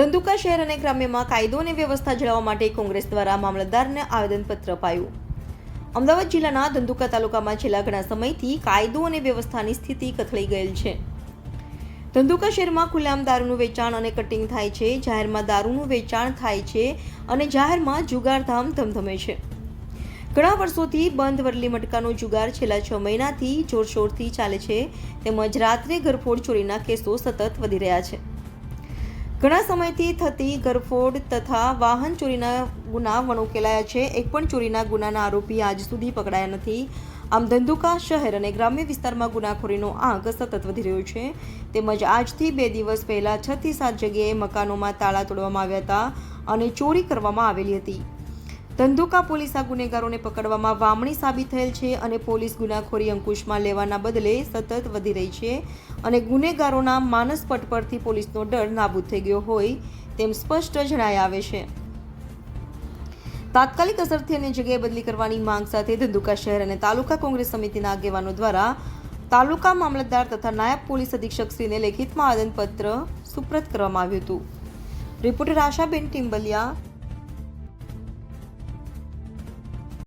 ધંધુકા શહેર અને ગ્રામ્યમાં કાયદો અને વ્યવસ્થા જાળવવા માટે કોંગ્રેસ દ્વારા મામલતદારને આવેદનપત્ર અપાયું. અમદાવાદ જિલ્લાના ધંધુકા તાલુકામાં છેલ્લા ઘણા સમયથી કાયદો અને વ્યવસ્થાની સ્થિતિ કથળી ગયેલ છે. ધંધુકા શહેરમાં ખુલ્લામ દારૂનું વેચાણ અને કટિંગ થાય છે, જાહેરમાં દારૂનું વેચાણ થાય છે અને જાહેરમાં જુગારધામ ધમધમે છે. ઘણા વર્ષોથી બંધ વરલી મટકાનો જુગાર છેલ્લા છ મહિનાથી જોરશોરથી ચાલે છે, તેમજ રાત્રે ઘરફોડ ચોરીના કેસો સતત વધી રહ્યા છે. ઘણા સમયથી થતી ગરફોડ તથા વાહન ચોરીના ગુના વણુકેલાયા છે. એક પણ ચોરીના ગુનાના આરોપી આજ સુધી પકડાયા નથી. આમ ધંધુકા શહેર અને ગ્રામ્ય વિસ્તારમાં ગુનાખોરીનો આંક સતત વધી રહ્યો છે. તેમજ આજથી બે દિવસ પહેલાં છ થી સાત જગ્યાએ મકાનોમાં તાળા તોડવામાં આવ્યા હતા અને ચોરી કરવામાં આવેલી હતી. ધંધુકા પોલીસ આ ગુનેગારોને પકડવામાં વામણી સાબિત થયેલ છે અને પોલીસ ગુનાખોરી અંકુશમાં લેવાના બદલે સતત વધી રહી છે અને ગુનેગારોના માનસ પટ પરથી પોલીસનો ડર નાબૂદ થઈ ગયો હોય તેમ સ્પષ્ટ જણાય આવે છે. તાત્કાલિક અસરથી અન્ય જગ્યાએ બદલી કરવાની માંગ સાથે ધંધુકા શહેર અને તાલુકા કોંગ્રેસ સમિતિના આગેવાનો દ્વારા તાલુકા મામલતદાર તથા નાયબ પોલીસ અધિક્ષક શ્રીને લેખિતમાં આવેદનપત્ર સુપ્રત કરવામાં આવ્યું હતું. રિપોર્ટર આશાબેન ટિમ્બલિયા